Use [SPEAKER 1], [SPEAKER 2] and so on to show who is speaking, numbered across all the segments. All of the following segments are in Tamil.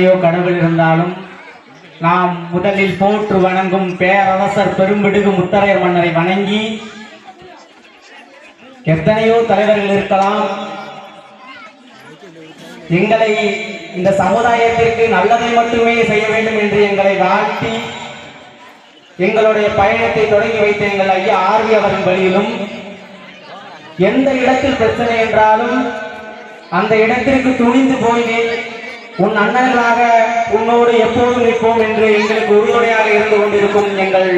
[SPEAKER 1] எத்தனையோ கடவுள் இருந்தாலும் நாம் முதலில் போற்று வணங்கும் பேரரசர் பெரும்பிடுகு முத்தரையர் மன்னரை வணங்கி எத்தனையோ தலைவர்கள் இருக்கலாம். எங்களை இந்த சமுதாயத்திற்கு நல்லதை மட்டுமே செய்ய வேண்டும் என்று எங்களை வாழ்த்தி எங்களுடைய பயணத்தை தொடங்கி வைத்த எங்கள் ஐயா ஆர்வி அவரின் வழியிலும் எந்த இடத்தில் பிரச்சனை என்றாலும் அந்த இடத்திற்கு துணிந்து போய் உன் அண்ணன்களாக உன்னோடு எப்போதும் நிற்போம் என்று எங்களுக்கு உறுதுணையாக இருந்து கொண்டிருக்கும் எங்கள்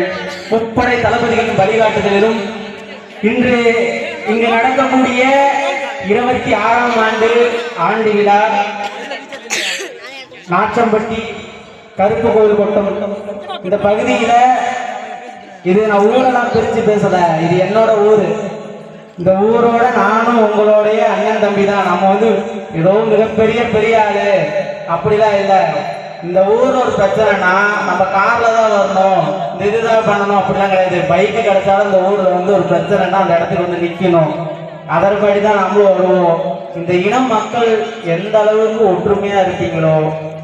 [SPEAKER 1] முப்படை தளபதிகளின் வழிகாட்டுதலிலும் இன்று இங்கு நடக்கக்கூடிய இருபத்தி ஆறாம் ஆண்டு ஆண்டு விழா நாச்சம்பட்டி கருப்பு கோவில் கொட்டம். இந்த பகுதியில இது நான் ஊரெல்லாம் பிரிச்சு பேசல. இது என்னோட ஊரு. இந்த ஊரோட நானும் உங்களோடைய அண்ணன் தம்பி தான் நம்ம வந்து ஏதோ மிகப்பெரிய பெரிய ஆளு. அப்படிலாம் இல்லை. இந்த ஊர் ஒரு பிரச்சனைனா நம்ம கார்ல தான் வரணும் இந்த இதுதான் பண்ணணும் அப்படிலாம் கிடையாது. பைக்கு கிடைச்சாலும் இந்த ஊர்ல வந்து ஒரு பிரச்சனைனா அந்த இடத்துக்கு வந்து நிற்கணும் அதன்படி தான் நம்மளும் வருவோம். இந்த இன மக்கள் எந்த அளவுக்கு ஒற்றுமையா இருக்கீங்களோ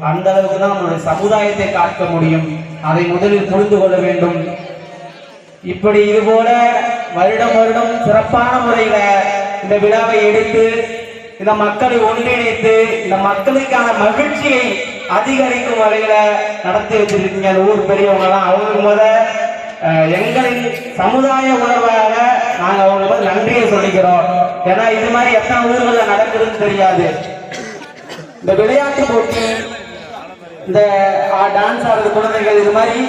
[SPEAKER 1] அந்த அளவுக்கு தான் நம்மளுடைய சமுதாயத்தை காக்க முடியும். அதை முதலில் புரிந்து கொள்ள வேண்டும். இப்படி இது போல வருடம் வருடம் சிறப்பான முறையில இந்த விழாவை எடுத்து இந்த மக்களை ஒன்றிணைத்து இந்த மக்களுக்கான மகிழ்ச்சியை அதிகரிக்கும் வகையில நடத்தி வச்சிருக்கீங்க. அந்த ஊர் பெரியவங்க எல்லாம் அவங்களுக்கு முத எங்களின் சமுதாய உணர்வாக நாங்க அவங்க நன்றியை சொல்லிக்கிறோம். ஏன்னா இது மாதிரி எத்தனை ஊர்களில் நடக்குதுன்னு தெரியாது. இந்த விளையாட்டு போட்டி இந்த டான்ஸ் ஆடுறது குழந்தைகள் இது மாதிரி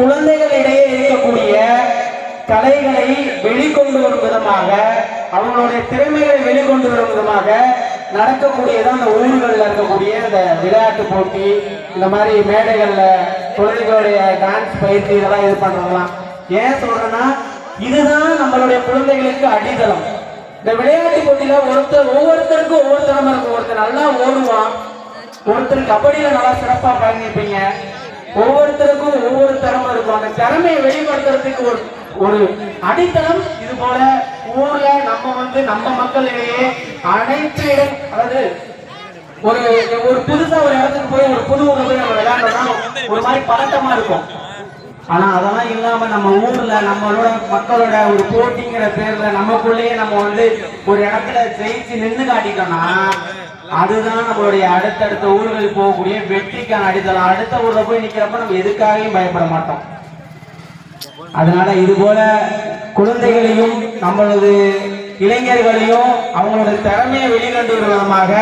[SPEAKER 1] குழந்தைகளிடையே இருக்கக்கூடிய கலைகளை வெளிக்கொண்டு வரும் விதமாக அவங்களுடைய திறமைகளை வெளிக்கொண்டு வரும் விதமாக நடக்கக்கூடியதான் அந்த ஊர்களில் இருக்கக்கூடிய இந்த விளையாட்டு போட்டி இந்த மாதிரி மேடைகளில் குழந்தைகளுடைய டான்ஸ் பயிற்சி இதெல்லாம் இது பண்ணலாம் ஏன் சொல்றேன்னா இதுதான் நம்மளுடைய குழந்தைகளுக்கு அடித்தளம். இந்த விளையாட்டு போட்டியில ஒருத்தர் ஒவ்வொருத்தருக்கும் ஒவ்வொரு திறமை இருக்கும். ஒருத்தர் நல்லா ஓடுவான். ஒருத்தர் கபடியில நல்லா சிறப்பா பழகிப்பீங்க. ஒவ்வொருத்தருக்கும் ஒவ்வொரு திறமை இருக்கும். அந்த திறமையை வெளிப்படுத்துறதுக்கு ஒரு ஒரு அடித்தளம் இது போல ஊர்ல நம்ம வந்து நம்ம மக்களிடையே அனைத்து இடம் அதாவது ஒரு ஒரு புதுசா ஒரு இடத்துக்கு போய் ஒரு புது ஊர்ல போய் நம்ம விளையாண்டோம்னா ஒரு மாதிரி பதட்டமா இருக்கும். ஆனா அதெல்லாம் இல்லாம நம்ம ஊர்ல நம்மளோட மக்களோட ஒரு போட்டிங்கிற பேர்ல நமக்குள்ளேயே நம்ம வந்து ஒரு இடத்துல ஜெயிச்சு நின்று காட்டிட்டோம்னா அதுதான் நம்மளுடைய அடுத்தடுத்த ஊர்களுக்கு போகக்கூடிய வெற்றிக்கான அடித்தளம். அடுத்த ஊர்ல போய் நிக்கிறப்ப நம்ம எதுக்காகவும் பயப்பட மாட்டோம். அதனால இது போல குழந்தைகளையும் நம்மளது இளைஞர்களையும் அவங்களோட திறமையை வெளிக்கொண்டு விதமாக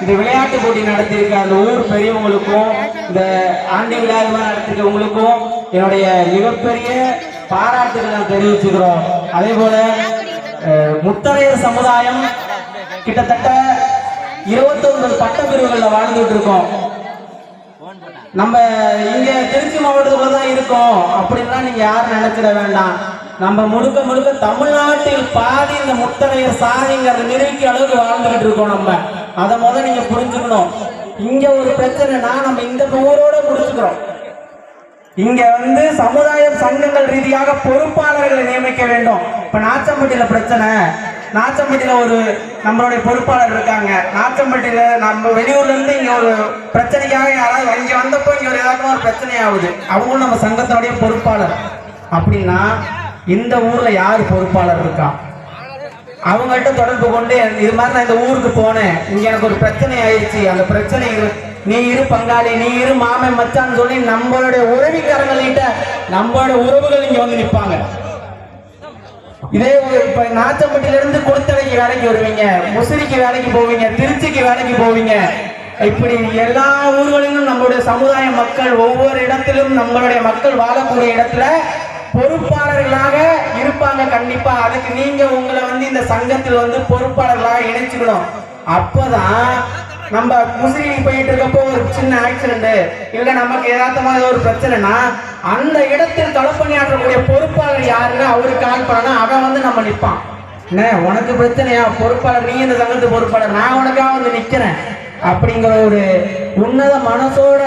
[SPEAKER 1] இந்த விளையாட்டு போட்டி நடத்தியிருக்க அந்த ஊர் பெரியவங்களுக்கும் இந்த ஆண்டு விழா நடத்திருக்கவங்களுக்கும் என்னுடைய மிகப்பெரிய பாராட்டுகளை நான் தெரிவிச்சுக்கிறோம். அதே போல முத்தரையர் சமுதாயம் கிட்டத்தட்ட இருபத்தொன்பது பிரிவுகளில் வாழ்ந்துட்டு இருக்கோம். நம்ம இங்க திருச்சி மாவட்டத்துல தான் இருக்கோம். அப்படின்லாம் நீங்க யாரும் நினைச்சிட வேண்டாம். நம்ம முழுக்க முழுக்க தமிழ்நாட்டில் பாதி இந்த முத்தரையர் சாதிங்கிறத நிரூபிக்கிற அளவுக்கு வாழ்ந்துகிட்டு இருக்கோம் நம்ம. அதை முதல் நீங்க புரிஞ்சுக்கணும். இங்க ஒரு பிரச்சனைனா நம்ம இந்த ஊரோட முடிச்சுக்கிறோம். இங்க வந்து சமுதாய சங்கங்கள் ரீதியாக பொறுப்பாளர்களை நியமிக்க வேண்டும். இப்ப நாச்சம்பட்டியில பிரச்சனை. நாச்சம்பட்டியில் ஒரு நம்மளுடைய பொறுப்பாளர் இருக்காங்க. நாச்சம்பட்டியில் நம்ம வெளியூர்லேருந்து இங்கே ஒரு பிரச்சனைக்காக யாராவது இங்கே வந்தப்போ இங்கே ஒரு ஏதாவது ஒரு பிரச்சனை ஆகுது அவங்களும் நம்ம சங்கத்தோடைய பொறுப்பாளர். அப்படின்னா இந்த ஊரில் யார் பொறுப்பாளர் இருக்கா? அவங்கள்ட்ட தொடர்பு கொண்டு இது மாதிரி நான் இந்த ஊருக்கு போனேன். இங்கே எனக்கு ஒரு பிரச்சனை ஆயிடுச்சு. அந்த பிரச்சனை நீ இரு பங்காளி நீ இரு மாமன் மச்சான்னு சொல்லி நம்மளுடைய உறவிக்காரங்கள்கிட்ட நம்மளோட உறவுகள் இங்கே வந்து நிற்பாங்க இதே ஒரு இப்ப நாச்சம்பட்டில இருந்து குடுத்தலைக்கு வேலைக்கு வருவீங்க முசிறிக்கு வேலைக்கு போவீங்க திருச்சிக்கு வேலைக்கு போவீங்க. இப்படி எல்லா ஊர்களிலும் நம்மளுடைய சமுதாய மக்கள் ஒவ்வொரு இடத்திலும் நம்மளுடைய மக்கள் வாழக்கூடிய இடத்துல பொறுப்பாளர்களாக இருப்பாங்க கண்டிப்பா. அதுக்கு நீங்க உங்களை வந்து இந்த சங்கத்தில் வந்து பொறுப்பாளர்களாக இணைச்சுக்கணும். அப்பதான் நம்ம முஸ்லீம் போயிட்டு இருக்கப்போ ஒரு சின்ன ஆக்சிடென்ட் இல்ல நமக்கு ஏதாத்தமா ஏதோ ஒரு பிரச்சனைனா அந்த இடத்தில் களப்பணியாற்றக்கூடிய பொறுப்பாளர் யாருன்னு அவருக்கு கால் பண்ணா அவன் வந்து நம்ம நிற்பான் என்ன உனக்கு பிரச்சனையா? பொறுப்பாளர் நீ இந்த சங்கத்து பொறுப்பாளர்? நான் உனக்காக வந்து நிற்கிறேன் அப்படிங்கிற ஒரு உன்னத மனசோட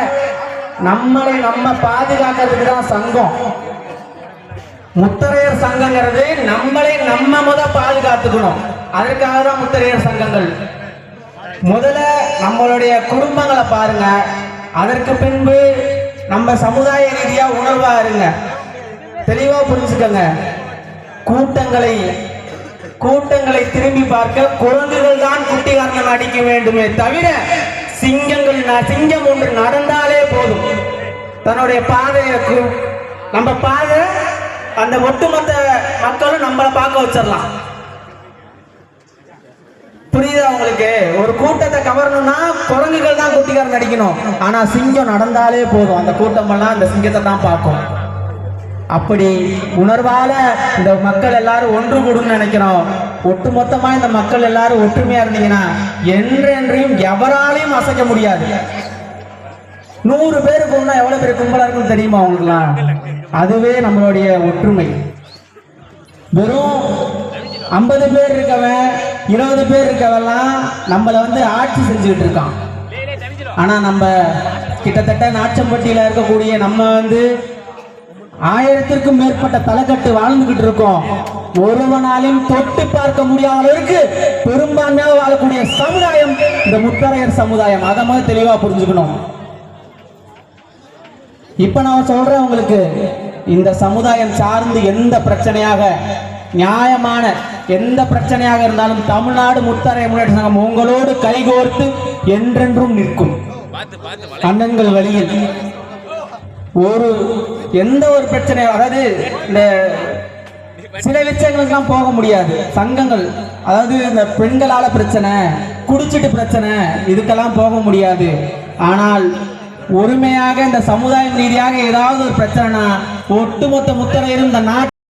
[SPEAKER 1] நம்மளை நம்ம பாதுகாக்கிறதுக்கு தான் சங்கம். முத்தரையர் சங்கங்கிறது நம்மளை நம்ம முத பாதுகாத்துக்கணும். அதற்காக தான் முத்தரையர் சங்கங்கள். முதல்ல நம்மளுடைய குடும்பங்களை பாருங்க. அதற்கு பின்பு நம்ம சமுதாய ரீதியா உணர்வா இருங்க. தெளிவா புரிஞ்சுக்கங்க. கூட்டங்களை கூட்டங்களை திரும்பி பார்க்க குரங்குகள் தான் குட்டிகாரணம் அடிக்க வேண்டுமே தவிர சிங்கங்கள் ந- சிங்கம் ஒன்று நடந்தாலே போதும். தன்னுடைய பாதையை நம்ம பாதை அந்த ஒட்டுமொத்த மக்களும் நம்மளை பார்க்க வச்சிடலாம். புரியுதா உங்களுக்கு? ஒரு கூட்டத்தை கவரணும்னா குரங்குகள் தான் குட்டிக்காரன் நடிக்கணும். ஆனா சிங்கம் நடந்தாலே போதும். அந்த கூட்டம் எல்லாம் அந்த சிங்கத்தை தான் பார்க்கும். அப்படி உணர்வால இந்த மக்கள் எல்லாரும் ஒன்று கூடுன்னு நினைக்கிறோம். ஒட்டுமொத்தமா இந்த மக்கள் எல்லாரும் ஒற்றுமையா இருந்தீங்கன்னா என்றென்றையும் எவராலையும் அசைக்க முடியாது. நூறு பேர் போனா எவ்வளவு பேர் கும்பலா இருக்குன்னு தெரியுமா அவங்களுக்குலாம் அதுவே நம்மளுடைய ஒற்றுமை. வெறும் ஐம்பது பேர் இருக்கவன் இருபது பேர் இருக்கவெல்லாம் நம்மளை வந்து ஆட்சி செஞ்சுக்கிட்டு இருக்கான். ஆனா நம்ம கிட்டத்தட்ட நாச்சம்பட்டியில இருக்கக்கூடிய நம்ம வந்து ஆயிரத்திற்கும் மேற்பட்ட தலைக்கட்டு வாழ்ந்துகிட்டு இருக்கோம். ஒருவனாலையும் தொட்டு பார்க்க முடியாத அளவுக்கு பெரும்பான்மையாக வாழக்கூடிய சமுதாயம் இந்த முத்தரையர் சமுதாயம். அதை மாதிரி தெளிவா புரிஞ்சுக்கணும். இப்ப நான் சொல்றேன் உங்களுக்கு இந்த சமுதாயம் சார்ந்து எந்த பிரச்சனையாக நியாயமான எந்த பிரச்சனையாக இருந்தாலும் தமிழ்நாடு முத்தரைய முன்னேற்ற சங்கம் உங்களோடு கைகோர்த்து என்றென்றும் நிற்கும். அண்ணன்கள் வழியில் ஒரு எந்த ஒரு பிரச்சனையும் அதாவது இந்த சில விஷயங்களுக்கெல்லாம் போக முடியாது. சங்கங்கள் அதாவது இந்த பெண்களால பிரச்சனை குடிச்சிட்டு பிரச்சனை இதுக்கெல்லாம் போக முடியாது. ஆனால் ஒருமையாக இந்த சமுதாயம் ரீதியாக ஏதாவது ஒரு பிரச்சனைனா ஒட்டுமொத்த முத்தரையரும் இந்த நாட்டு